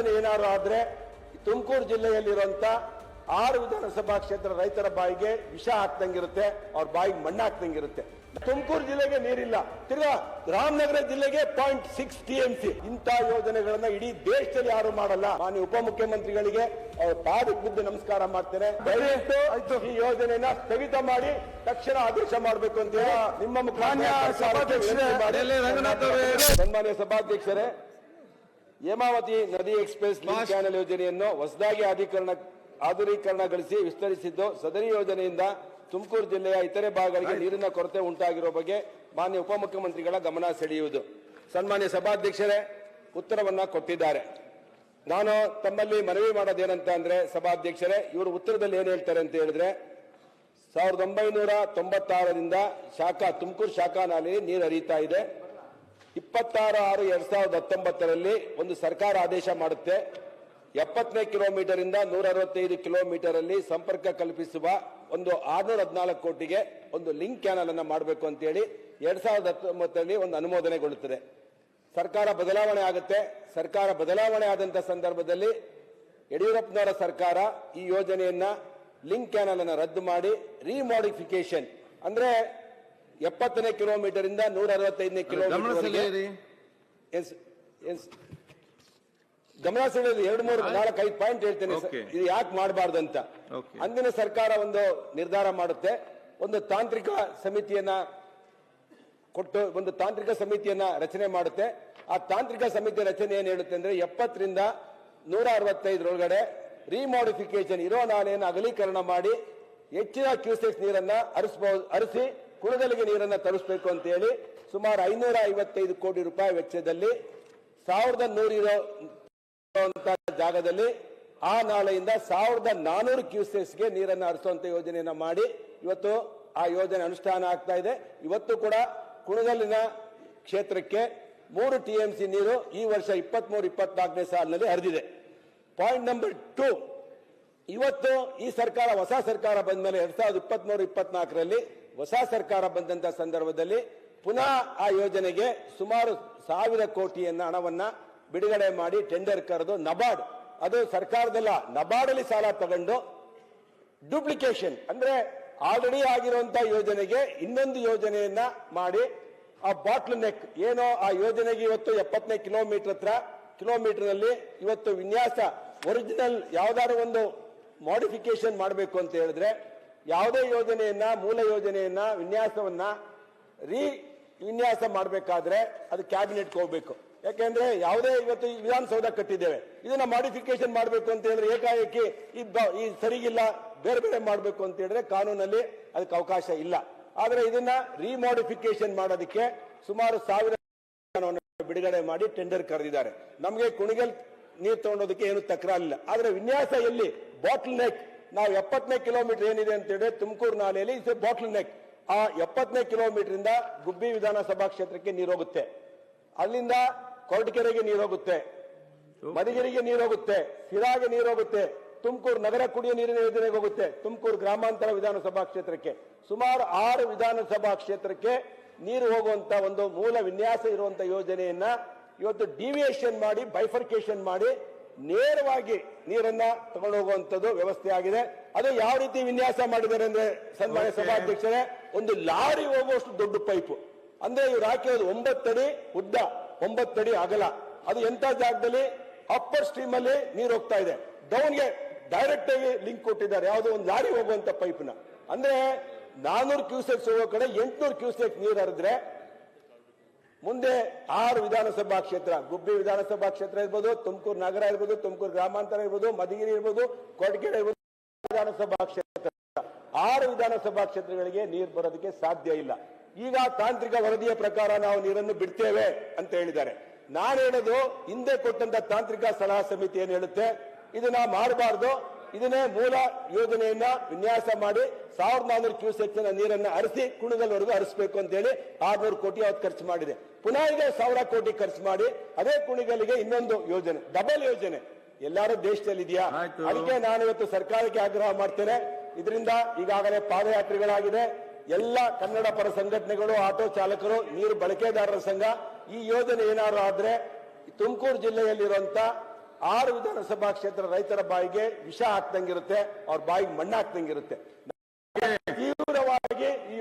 ಯೋಜನೆ ಏನಾದ್ರು ಆದ್ರೆ ತುಮಕೂರು ಜಿಲ್ಲೆಯಲ್ಲಿರುವಂತ ಆರು ವಿಧಾನಸಭಾ ಕ್ಷೇತ್ರ ರೈತರ ಬಾಯಿಗೆ ವಿಷ ಹಾಕ್ದಂಗಿರುತ್ತೆ ಅವ್ರ ಬಾಯಿಗೆ ಮಣ್ಣು ಹಾಕ್ದಂಗಿರುತ್ತೆ. ತುಮಕೂರು ಜಿಲ್ಲೆಗೆ ನೀರಿಲ್ಲ. ತಿರ್ಗಾ ರಾಮನಗರ ಜಿಲ್ಲೆಗೆ point six T M C ಇಂಥ ಯೋಜನೆಗಳನ್ನ ಇಡೀ ದೇಶದಲ್ಲಿ ಯಾರು ಮಾಡಲ್ಲ. ಮಾನ್ಯ ಉಪಮುಖ್ಯಮಂತ್ರಿಗಳಿಗೆ ಅವ್ರ ಪಾದಕ್ಕೆ ಬಿದ್ದು ನಮಸ್ಕಾರ ಮಾಡ್ತೇನೆ. ದಯವಿಟ್ಟು ಈ ಯೋಜನೆಯನ್ನ ಸ್ಥಗಿತ ಮಾಡಿ ತಕ್ಷಣ ಆದೇಶ ಮಾಡಬೇಕು ಅಂತ ಹೇಳಿ ನಿಮ್ಮ ಮುಖಾಂತರ ಸನ್ಮಾನ್ಯ ಸಭಾಧ್ಯಕ್ಷರೇ ಹೇಮಾವತಿ ನದಿ ಎಕ್ಸ್ಪ್ರೆಸ್ ಚಾನೆಲ್ ಯೋಜನೆಯನ್ನು ಹೊಸದಾಗಿ ಆಧೀಕರಣ ಆಧುನೀಕರಣಗೊಳಿಸಿ ವಿಸ್ತರಿಸಿದ್ದು ಸದರಿ ಯೋಜನೆಯಿಂದ ತುಮಕೂರು ಜಿಲ್ಲೆಯ ಇತರೆ ಭಾಗಗಳಿಗೆ ನೀರಿನ ಕೊರತೆ ಉಂಟಾಗಿರುವ ಬಗ್ಗೆ ಮಾನ್ಯ ಉಪಮುಖ್ಯಮಂತ್ರಿಗಳ ಗಮನ ಸೆಳೆಯುವುದು. ಸನ್ಮಾನ್ಯ ಸಭಾಧ್ಯಕ್ಷರೇ ಉತ್ತರವನ್ನ ಕೊಟ್ಟಿದ್ದಾರೆ. ನಾನು ತಮ್ಮಲ್ಲಿ ಮನವಿ ಮಾಡೋದೇನಂತ ಅಂದ್ರೆ ಸಭಾಧ್ಯಕ್ಷರೇ ಇವರು ಉತ್ತರದಲ್ಲಿ ಏನ್ ಹೇಳ್ತಾರೆ ಅಂತ ಹೇಳಿದ್ರೆ ಸಾವಿರದ ಒಂಬೈನೂರ ತೊಂಬತ್ತಾರರಿಂದ ಶಾಖಾ ತುಮಕೂರು ಶಾಖಾ ನಾಲೆಯಲ್ಲಿ ನೀರು ಹರಿತಾ ಇದೆ. ಇಪ್ಪತ್ತಾರು ಆರು ಎರಡ್ ಸಾವಿರದ ಹತ್ತೊಂಬತ್ತರಲ್ಲಿ ಒಂದು ಸರ್ಕಾರ ಆದೇಶ ಮಾಡುತ್ತೆ. ಎಪ್ಪತ್ತನೇ ಕಿಲೋಮೀಟರ್ ಇಂದ ನೂರ ಅರವತ್ತೈದು ಕಿಲೋಮೀಟರ್ ಅಲ್ಲಿ ಸಂಪರ್ಕ ಕಲ್ಪಿಸುವ ಒಂದು ಆರ್ನೂರ ಹದಿನಾಲ್ಕು ಕೋಟಿಗೆ ಒಂದು ಲಿಂಕ್ ಕ್ಯಾನಲ್ ಅನ್ನು ಮಾಡಬೇಕು ಅಂತೇಳಿ ಎರಡ್ ಸಾವಿರದ ಹತ್ತೊಂಬತ್ತರಲ್ಲಿ ಒಂದು ಅನುಮೋದನೆಗೊಳ್ಳುತ್ತದೆ. ಸರ್ಕಾರ ಬದಲಾವಣೆ ಆಗುತ್ತೆ. ಸರ್ಕಾರ ಬದಲಾವಣೆ ಆದಂತ ಸಂದರ್ಭದಲ್ಲಿ ಯಡಿಯೂರಪ್ಪನವರ ಸರ್ಕಾರ ಈ ಯೋಜನೆಯನ್ನ ಲಿಂಕ್ ಕ್ಯಾನಲ್ ಅನ್ನು ರದ್ದು ಮಾಡಿ ರಿಮಾಡಿಫಿಕೇಶನ್ ಅಂದ್ರೆ ಎಪ್ಪತ್ತನೇ ಕಿಲೋಮೀಟರ್ ಇಂದ ನೂರ ಅರವತ್ತೈದನೇ ಕಿಲೋಮೀಟರ್ ಗಮನ ಸೆಳೆಯೋದು ಎರಡು ಮೂರು ನಾಲ್ಕು ಐದು ಪಾಯಿಂಟ್ ಹೇಳ್ತೇನೆ. ಇದು ಯಾಕೆ ಮಾಡಬಾರ್ದು ಅಂತ. ಅಂದಿನ ಸರ್ಕಾರ ಒಂದು ನಿರ್ಧಾರ ಮಾಡುತ್ತೆ. ಒಂದು ತಾಂತ್ರಿಕ ಸಮಿತಿಯನ್ನ ಕೊಟ್ಟು ಒಂದು ತಾಂತ್ರಿಕ ಸಮಿತಿಯನ್ನ ರಚನೆ ಮಾಡುತ್ತೆ. ಆ ತಾಂತ್ರಿಕ ಸಮಿತಿ ರಚನೆ ಏನ್ ಹೇಳುತ್ತೆ ಅಂದ್ರೆ ಎಪ್ಪತ್ತರಿಂದ ನೂರ ಅರವತ್ತೈದರೊಳಗಡೆ ರಿಮಾಡಿಫಿಕೇಶನ್ ಇರೋ ನಾಲೆಯನ್ನು ಅಗಲೀಕರಣ ಮಾಡಿ ಹೆಚ್ಚಿನ ಕ್ಯೂಸೆಕ್ಸ್ ನೀರನ್ನ ಅರಿಸಬಹುದು ಹರಿಸಿ ಕುಣಗಲಿಗೆ ನೀರನ್ನು ತರಿಸಬೇಕು ಅಂತೇಳಿ ಸುಮಾರು ಐನೂರ ಐವತ್ತೈದು ಕೋಟಿ ರೂಪಾಯಿ ವೆಚ್ಚದಲ್ಲಿ ಸಾವಿರದ ನೂರಿರೋ ಜಾಗದಲ್ಲಿ ಆ ನಾಳೆಯಿಂದ ಸಾವಿರದ ನಾನೂರು ಕ್ಯೂಸೆಸ್ಗೆ ನೀರನ್ನು ಹರಿಸುವಂತ ಯೋಜನೆಯನ್ನು ಮಾಡಿ ಇವತ್ತು ಆ ಯೋಜನೆ ಅನುಷ್ಠಾನ ಆಗ್ತಾ ಇದೆ. ಇವತ್ತು ಕೂಡ ಕುಣಗಲಿನ ಕ್ಷೇತ್ರಕ್ಕೆ ಮೂರು ಟಿಎಂಸಿ ನೀರು ಈ ವರ್ಷ ಇಪ್ಪತ್ಮೂರು, ಇಪ್ಪತ್ನಾಲ್ಕನೇ ಸಾಲಿನಲ್ಲಿ ಹರಿದಿದೆ. ಪಾಯಿಂಟ್ ನಂಬರ್ ಟು, ಇವತ್ತು ಈ ಸರ್ಕಾರ, ಹೊಸ ಸರ್ಕಾರ ಬಂದ ಮೇಲೆ ಎರಡ್ ಸಾವಿರದ ಇಪ್ಪತ್ಮೂರು, ಇಪ್ಪತ್ನಾಲ್ಕರಲ್ಲಿ ಹೊಸ ಸರ್ಕಾರ ಬಂದಂತ ಸಂದರ್ಭದಲ್ಲಿ ಪುನಃ ಆ ಯೋಜನೆಗೆ ಸುಮಾರು ಸಾವಿರ ಕೋಟಿಯನ್ನ ಹಣವನ್ನ ಬಿಡುಗಡೆ ಮಾಡಿ ಟೆಂಡರ್ ಕರೆದು ನಬಾರ್ಡ್, ಅದು ಸರ್ಕಾರದಲ್ಲ ನಬಾರ್ಡ್ ಅಲ್ಲಿ ಸಾಲ ತಗೊಂಡು ಡೂಪ್ಲಿಕೇಶನ್ ಅಂದ್ರೆ ಆಲ್ರೆಡಿ ಆಗಿರುವಂತ ಯೋಜನೆಗೆ ಇನ್ನೊಂದು ಯೋಜನೆಯನ್ನ ಮಾಡಿ ಆ ಬಾಟ್ಲ್ ನೆಕ್, ಏನೋ ಆ ಯೋಜನೆಗೆ ಇವತ್ತು ಎಪ್ಪತ್ತನೇ ಕಿಲೋಮೀಟರ್ ಹತ್ರ ಕಿಲೋಮೀಟರ್ನಲ್ಲಿ ಇವತ್ತು ವಿನ್ಯಾಸ, ಒರಿಜಿನಲ್ ಯಾವ್ದಾದ್ರು ಒಂದು ಮಾಡಿಫಿಕೇಶನ್ ಮಾಡಬೇಕು ಅಂತ ಹೇಳಿದ್ರೆ ಯಾವುದೇ ಯೋಜನೆಯನ್ನ, ಮೂಲ ಯೋಜನೆಯನ್ನ, ವಿನ್ಯಾಸವನ್ನ ರೀ ವಿನ್ಯಾಸ ಮಾಡಬೇಕಾದ್ರೆ ಅದು ಕ್ಯಾಬಿನೆಟ್ಗೆ ಹೋಗ್ಬೇಕು. ಯಾಕೆಂದ್ರೆ ಯಾವುದೇ ಇವತ್ತು ವಿಧಾನಸೌಧ ಕಟ್ಟಿದ್ದೇವೆ. ಇದನ್ನ ಮಾಡಿಫಿಕೇಶನ್ ಮಾಡಬೇಕು ಅಂತ ಹೇಳಿದ್ರೆ ಏಕಾಏಕಿ ಈ ಸರಿಗಿಲ್ಲ, ಬೇರೆ ಬೇರೆ ಮಾಡಬೇಕು ಅಂತ ಹೇಳಿದ್ರೆ ಕಾನೂನಲ್ಲಿ ಅದಕ್ಕೆ ಅವಕಾಶ ಇಲ್ಲ. ಆದ್ರೆ ಇದನ್ನ ರಿಮಾಡಿಫಿಕೇಶನ್ ಮಾಡೋದಕ್ಕೆ ಸುಮಾರು ಸಾವಿರ ಬಿಡುಗಡೆ ಮಾಡಿ ಟೆಂಡರ್ ಕರೆದಿದ್ದಾರೆ. ನಮಗೆ ಕುಣಿಗಲ್ ನೀರು ತಗೊಂಡೋದಕ್ಕೆ ಏನು ತಕರಾರಿಲ್ಲ. ಆದ್ರೆ ವಿನ್ಯಾಸ ಎಲ್ಲಿ? ಬಾಟ್ಲ್ ನೆಕ್ ನಾವು ಎಪ್ಪತ್ತನೇ ಕಿಲೋಮೀಟರ್ ಏನಿದೆ ಅಂತ ಹೇಳಿದ್ರೆ ತುಮಕೂರು ನಾಲೆಯಲ್ಲಿ ಇಸ್ ಬಾಟ್ಲ್ ನೆಕ್ ಆ ಎಪ್ಪತ್ತನೇ ಕಿಲೋಮೀಟರ್ ಇಂದ ಗುಬ್ಬಿ ವಿಧಾನಸಭಾ ಕ್ಷೇತ್ರಕ್ಕೆ ನೀರು ಹೋಗುತ್ತೆ. ಅಲ್ಲಿಂದ ಕೊರಟಗೆರೆಗೆ ನೀರು ಹೋಗುತ್ತೆ. ಮದಿಗೆರೆಗೆ ನೀರು ಹೋಗುತ್ತೆ. ಸಿರಾಗೆ ನೀರು ಹೋಗುತ್ತೆ. ತುಮಕೂರು ನಗರ ಕುಡಿಯುವ ನೀರಿನ ಯೋಜನೆಗೆ ಹೋಗುತ್ತೆ. ತುಮಕೂರು ಗ್ರಾಮಾಂತರ ವಿಧಾನಸಭಾ ಕ್ಷೇತ್ರಕ್ಕೆ. ಸುಮಾರು ಆರು ವಿಧಾನಸಭಾ ಕ್ಷೇತ್ರಕ್ಕೆ ನೀರು ಹೋಗುವಂತ ಒಂದು ಮೂಲ ವಿನ್ಯಾಸ ಇರುವಂತ ಯೋಜನೆಯನ್ನ ಇವತ್ತು ಡಿವಿಯೇಷನ್ ಮಾಡಿ ಬೈಫರ್ಕೇಶನ್ ಮಾಡಿ ನೇರವಾಗಿ ನೀರನ್ನ ತಗೊಂಡು ಹೋಗುವಂತದ್ದು ವ್ಯವಸ್ಥೆ ಆಗಿದೆ ಅದು ಯಾವ ರೀತಿ ವಿನ್ಯಾಸ ಮಾಡಿದ್ದಾರೆ ಅಂದ್ರೆ ಸನ್ಮಾನ್ಯ ಸಭಾಧ್ಯಕ್ಷರೇ ಒಂದು ಲಾರಿ ಹೋಗುವಷ್ಟು ದೊಡ್ಡ ಪೈಪು. ಅಂದ್ರೆ ಇವ್ರು ಹಾಕಿರೋದು ಒಂಬತ್ತಡಿ ಉದ್ದ ಒಂಬತ್ತಡಿ ಅಗಲ. ಅದು ಎಂತ ಜಾಗದಲ್ಲಿ? ಅಪ್ಪರ್ ಸ್ಟ್ರೀಮ್ ಅಲ್ಲಿ ನೀರು ಹೋಗ್ತಾ ಇದೆ. ಡೌನ್ಗೆ ಡೈರೆಕ್ಟ್ ಆಗಿ ಲಿಂಕ್ ಕೊಟ್ಟಿದ್ದಾರೆ. ಯಾವುದೋ ಒಂದು ಲಾರಿ ಹೋಗುವಂತ ಪೈಪ್ನ. ಅಂದ್ರೆ ನಾನೂರು ಕ್ಯೂಸೆಕ್ಸ್ ಹೋಗೋ ಕಡೆ ಎಂಟ್ನೂರು ಕ್ಯೂಸೆಕ್ ನೀರು ಹರಿದ್ರೆ ಮುಂದೆ ಆರು ವಿಧಾನಸಭಾ ಕ್ಷೇತ್ರ, ಗುಬ್ಬಿ ವಿಧಾನಸಭಾ ಕ್ಷೇತ್ರ ಇರ್ಬೋದು, ತುಮಕೂರು ನಗರ ಇರ್ಬೋದು, ತುಮಕೂರು ಗ್ರಾಮಾಂತರ ಇರ್ಬೋದು, ಮಧುಗಿರಿ ಇರ್ಬೋದು ಕೊರಟಗೆರೆ ಇರ್ಬೋದು, ವಿಧಾನಸಭಾ ಕ್ಷೇತ್ರ. ಆರು ವಿಧಾನಸಭಾ ಕ್ಷೇತ್ರಗಳಿಗೆ ನೀರು ಬರೋದಕ್ಕೆ ಸಾಧ್ಯ ಇಲ್ಲ. ಈಗ ತಾಂತ್ರಿಕ ವರದಿಯ ಪ್ರಕಾರ ನಾವು ನೀರನ್ನು ಬಿಡ್ತೇವೆ ಅಂತ ಹೇಳಿದ್ದಾರೆ. ನಾನು ಹೇಳೋದು ಹಿಂದೆ ಕೊಟ್ಟಂತ ತಾಂತ್ರಿಕ ಸಲಹಾ ಸಮಿತಿ ಏನ್ ಹೇಳುತ್ತೆ? ಇದನ್ನ ಮಾಡಬಾರ್ದು. ಇದನ್ನೇ ಮೂಲ ಯೋಜನೆಯನ್ನ ವಿನ್ಯಾಸ ಮಾಡಿ ಸಾವಿರದ ನಾನೂರು ಕ್ಯೂಸೆಕ್ ನೀರನ್ನ ಹರಿಸಿ ಕುಣಿಗಲ್ವರೆಗೂ ಹರಿಸಬೇಕು ಅಂತ ಹೇಳಿ ಆರ್ನೂರು ಕೋಟಿ ಅವತ್ತು ಖರ್ಚು ಮಾಡಿದೆ. ಪುನಃ ಈಗ ಸಾವಿರ ಕೋಟಿ ಖರ್ಚು ಮಾಡಿ ಅದೇ ಕುಣಿಗಲಿಗೆ ಇನ್ನೊಂದು ಯೋಜನೆ ಡಬಲ್ ಯೋಜನೆ. ಎಲ್ಲಾರು ದೇಶದಲ್ಲಿ ಇದೆಯಾ. ಅದಕ್ಕೆ ನಾನು ಇವತ್ತು ಸರ್ಕಾರಕ್ಕೆ ಆಗ್ರಹ ಮಾಡ್ತೇನೆ. ಇದರಿಂದ ಈಗಾಗಲೇ ಪಾದಯಾತ್ರೆಗಳಾಗಿದೆ. ಎಲ್ಲ ಕನ್ನಡ ಪರ ಸಂಘಟನೆಗಳು ಆಟೋ ಚಾಲಕರು ನೀರು ಬಳಕೆದಾರರ ಸಂಘ ಈ ಯೋಜನೆ ಏನಾದ್ರು ಆದ್ರೆ ತುಮಕೂರು ಜಿಲ್ಲೆಯಲ್ಲಿರುವಂತ ಆರು ವಿಧಾನಸಭಾ ಕ್ಷೇತ್ರ ರೈತರ ಬಾಯಿಗೆ ವಿಷ ಹಾಕ್ದಂಗಿರುತ್ತೆ ಅವ್ರ ಬಾಯಿಗೆ ಮಣ್ಣು ಹಾಕ್ದಂಗಿರುತ್ತೆ.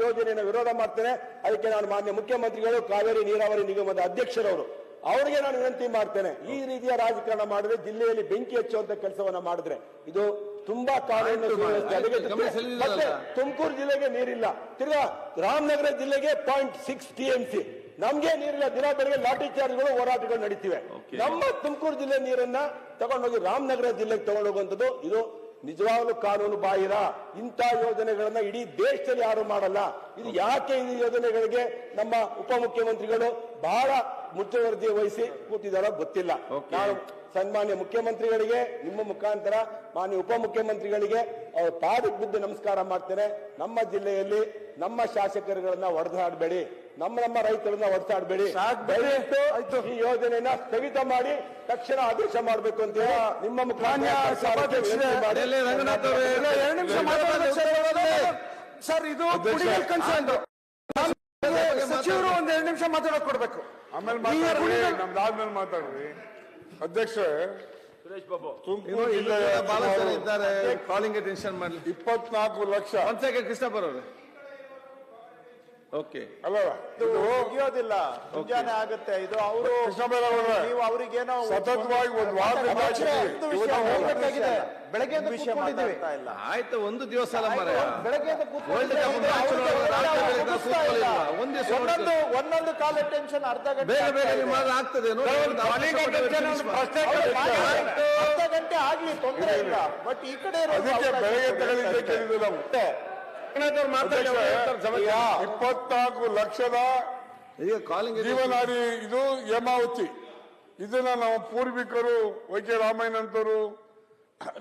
ಯೋಜನೆಯನ್ನು ವಿರೋಧ ಮಾಡ್ತೇನೆ. ಅದಕ್ಕೆ ನಾನು ಮಾನ್ಯ ಮುಖ್ಯಮಂತ್ರಿಗಳು ಕಾವೇರಿ ನೀರಾವರಿ ನಿಗಮದ ಅಧ್ಯಕ್ಷರವರು ಅವರಿಗೆ ನಾನು ವಿನಂತಿ ಮಾಡ್ತೇನೆ. ಈ ರೀತಿಯ ರಾಜಕಾರಣ ಮಾಡಿದ್ರೆ ಜಿಲ್ಲೆಯಲ್ಲಿ ಬೆಂಕಿ ಹಚ್ಚುವಂತ ಕೆಲಸವನ್ನ ಮಾಡಿದ್ರೆ ಇದು ತುಂಬಾ ಕಾನೂನು. ಮತ್ತೆ ತುಮಕೂರು ಜಿಲ್ಲೆಗೆ ನೀರಿಲ್ಲ. ತಿರ್ಗಾ ರಾಮನಗರ ಜಿಲ್ಲೆಗೆ point six T M C ನಮ್ಗೆ ನೀರಿಲ್ಲ. ದಿನ ಬೆಳಗ್ಗೆ ಲಾಠಿ ಚಾರ್ಜ್ಗಳು ಹೋರಾಟಗಳು ನಡೀತಿವೆ. ನಮ್ಮ ತುಮಕೂರು ಜಿಲ್ಲೆ ನೀರನ್ನ ತಗೊಂಡೋಗಿ ರಾಮನಗರ ಜಿಲ್ಲೆಗೆ ತಗೊಂಡೋಗುವಂಥದ್ದು ಇದು ನಿಜವಾಗ್ಲೂ ಕಾನೂನು ಬಾಹಿರ ಇಂಥ ಯೋಜನೆಗಳನ್ನ ಇಡೀ ದೇಶದಲ್ಲಿ ಯಾರು ಮಾಡಲ್ಲ. ಇದು ಯಾಕೆ ಈ ಯೋಜನೆಗಳಿಗೆ ನಮ್ಮ ಉಪಮುಖ್ಯಮಂತ್ರಿಗಳು ಬಹಳ ಮುತುವರ್ಜಿ ವಹಿಸಿ ಕೂತಿದಾರೋ ಗೊತ್ತಿಲ್ಲ. ಸನ್ಮಾನ್ಯ ಮುಖ್ಯಮಂತ್ರಿಗಳಿಗೆ ನಿಮ್ಮ ಮುಖಾಂತರ ಮಾನ್ಯ ಉಪಮುಖ್ಯಮಂತ್ರಿಗಳಿಗೆ ಅವ್ರ ಪಾದಕ್ಕೆ ಬಿದ್ದು ನಮಸ್ಕಾರ ಮಾಡ್ತೇನೆ. ನಮ್ಮ ಜಿಲ್ಲೆಯಲ್ಲಿ ನಮ್ಮ ಶಾಸಕರುಗಳನ್ನ ಒಡೆದಾಡಬೇಡಿ. ನಮ್ಮ ನಮ್ಮ ರೈತರನ್ನ ಒಡೆದಾಡಬೇಡಿ. ಈ ಯೋಜನೆಯನ್ನ ಸ್ಥಗಿತ ಮಾಡಿ ತಕ್ಷಣ ಆದೇಶ ಮಾಡಬೇಕು ಅಂತ ಹೇಳಿ ನಿಮ್ಮ ಸರ್ ಇದು ಕನ್ಸರ್ನ್ ಸಚಿವರು ಒಂದ್ ಎರಡು ನಿಮಿಷ ಮಾತಾಡೋಕ್ ಕೊಡ್ಬೇಕು. ಆಮೇಲೆ ಮಾತಾಡ್ರಿ ಕುಡಿಯಲ್- ನಮ್ದಾದ್ಮೇಲೆ ಮಾತಾಡ್ರಿ. ಅಧ್ಯಕ್ಷ ಸುರೇಶ್ ಬಾಬು. ಜಿಲ್ಲೆಯ ಬಹಳ ಜನ ಇದ್ದಾರೆ ಕಾಲಿಂಗ್ ಟೆನ್ಷನ್ ಮಾಡ್ಲಿ. ಇಪ್ಪತ್ನಾಲ್ಕು ಲಕ್ಷ. ಒಂದ್ ಸೆಕೆಂಡ್ ಕೃಷ್ಣಪ್ಪರ್ ಅವರು ಓಕೆ ಅಲ್ಲ ಇದು ಮುಗಿಯೋದಿಲ್ಲ. ಮುಂಜಾನೆ ಆಗುತ್ತೆ. ಇದು ಅವರು ನೀವು ಅವ್ರಿಗೇನೋ ಸತತವಾಗಿ ಒಂದು ವಾರದಿಂದ ವಿಷಯ ಇವತ್ತು ಹೋಗ್ಬೇಕಾಗಿದೆ. ಬೆಳಗ್ಗೆ ಎದ್ದು ವಿಷಯ ಕೂತ್ಕೊಂಡಿದ್ದೀವಿ. ಮಾತಾಡ್ತಾ ಇಲ್ಲ. ಆಯ್ತು ಒಂದು ದಿವಸ ಅಲ್ಲ ಮರ ಬೆಳಗ್ಗೆ ಎದ್ದು ಇದು ಅವ್ರಿಗೆ ರಾತ್ರಿ. ಕೂತ್ಕೊಳ್ಳಿಲ್ಲ. ಒಂದ್ ಒಂದೊಂದು ಒಂದೊಂದು ಕಾಲ ಟೆನ್ಷನ್ ಅರ್ಧ ಗಂಟೆ ಬೇಗ ಆಗ್ತಾ ಬೇಗ ಇದೆ. ನೀವು ಮಾಡಿದ್ರೆ ಆಗ್ತದೆ. ನೋಡಿ ಒಂದು ಅವಕಾಶ ಕೊಟ್ಟರೆ finish ಮಾಡಿ. ಅವ್ರು ಮಾಡಿ, ಅರ್ಧ ಗಂಟೆ ಆಗ್ಲಿ ತೊಂದರೆ ಇಲ್ಲ ಬಟ್ ಈ ಕಡೆ ಇರೋದು ಅದಕ್ಕೆ ಅವಕಾಶ ಬೆಳಗ್ಗೆ ತಗೊಳ್ಳಿದ್ದೆ. ಕೇಳಿದ್ದು ನಾವು. ಇಪ್ಪತ್ನಾಲ್ಕು ಲಕ್ಷದ ಈಗ ಕಾಲಿಂಗ್ ಜೀವನಾಡಿ ಇದು ಹೇಮಾವತಿ. ಇದನ್ನ ನಮ್ಮ ಪೂರ್ವಿಕರು ವೈ ಕೆ ರಾಮಯ್ಯನಂತರು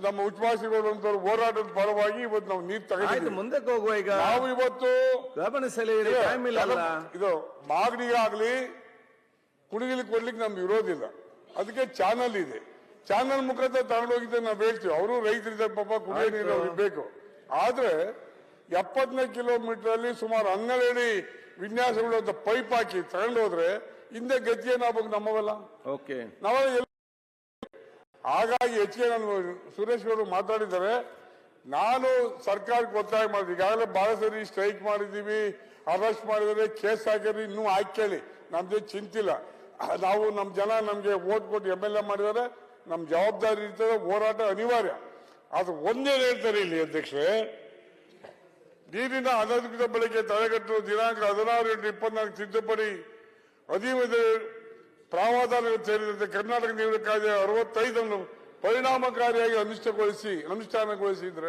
ನಮ್ಮ ಉಚ್ಮಾಸಿಗಳು ಅಂತರು ಹೋರಾಟದ ಪರವಾಗಿ ಇವತ್ತು ನಾವು ನೀರು ತಗೊಂಡು ಮುಂದೆ ಮುಂದಕ್ಕೆ ಹೋಗುವ ಈಗ. ನಾವು ಇವತ್ತು ಗಮನ ಸೆಳೆಯಿರಿ ಟೈಮ್ ಇಲ್ಲ ಅಲ್ಲ. ಇದು ಮಾಗಡಿಗಾಗ್ಲಿ ಕುಣಿಗಿಲಿ ಕೊಡ್ಲಿಕ್ಕೆ ನಮ್ಗೆ ಇರೋದಿಲ್ಲ ಅದಕ್ಕೆ ಚಾನಲ್ ಇದೆ. ಚಾನಲ್ ಮುಖಾಂತರ ತಗೊಂಡೋಗಿದ್ದೆ ನಾವು ಹೇಳ್ತೀವಿ. ಅವರು ರೈತರಿದ್ದಾರೆ ಪಾಪ ಕುಡಿಯೋ ನೀರು ಅವ್ರಿಗೆ ಬೇಕು. ಆದ್ರೆ ಎಪ್ಪತ್ತನೇ ಕಿಲೋಮೀಟರ್ ಅಲ್ಲಿ ಸುಮಾರು ಹನ್ನೆರಡು ಅಡಿ ವಿನ್ಯಾಸಗಳು ಅಂತ ಪೈಪ್ ಹಾಕಿ ತಗೊಂಡೋದ್ರೆ ಹಿಂದೆ ಗತಿ ಏನಾಗ್ಬೇಕು ನಮ್ಮವೆಲ್ಲ. ಓಕೆ. ನಾವೆಲ್ಲ ಹಾಗಾಗಿ ಹೆಚ್ಚಿಗೆ ನಾನು ಸುರೇಶ್ ಅವರು ಮಾತಾಡಿದ್ದಾರೆ. ನಾನು ಸರ್ಕಾರಕ್ಕೆ ಒತ್ತಾಯ ಮಾಡಿದ್ವಿ ಈಗಾಗಲೇ ಬಹಳ ಸರಿ ಸ್ಟ್ರೈಕ್ ಮಾಡಿದ್ದೀವಿ ಅರೆಸ್ಟ್ ಮಾಡಿದರೆ ಕೇಸ್ ಹಾಕಿದ್ರೆ ಇನ್ನೂ ಹಾಕೇಳಿ ನಮ್ದೇ ಚಿಂತಿಲ್ಲ. ನಾವು ನಮ್ಮ ಜನ ನಮಗೆ ಓಟ್ ಕೊಟ್ಟು ಎಂ ಎಲ್ ಎ ಮಾಡಿದ್ದಾರೆ. ನಮ್ಮ ಜವಾಬ್ದಾರಿ ಇರ್ತದೆ ಹೋರಾಟ ಅನಿವಾರ್ಯ. ಅದು ಒಂದೇ ಹೇಳ್ತಾರೆ ಇಲ್ಲಿ ಅಧ್ಯಕ್ಷರೇ ನೀರಿನ ಅನಧಿಕೃತ ಬಳಕೆ ತಡೆಗಟ್ಟು ದಿನಾಂಕ ಹದಿನಾರು ಎಂಟು ಇಪ್ಪತ್ನಾಲ್ಕು ತಿದ್ದುಪಡಿ ಅಧಿವೇಶನ ಪ್ರಾವಧಾನಗಳು ಸೇರಿದಂತೆ ಕರ್ನಾಟಕ ನೀರು ಕಾಯ್ದೆ ಅರವತ್ತೈದನ್ನು ಪರಿಣಾಮಕಾರಿಯಾಗಿ ಅನುಷ್ಠಾನಗೊಳಿಸಿ ಅನುಷ್ಠಾನಗೊಳಿಸಿದ್ರೆ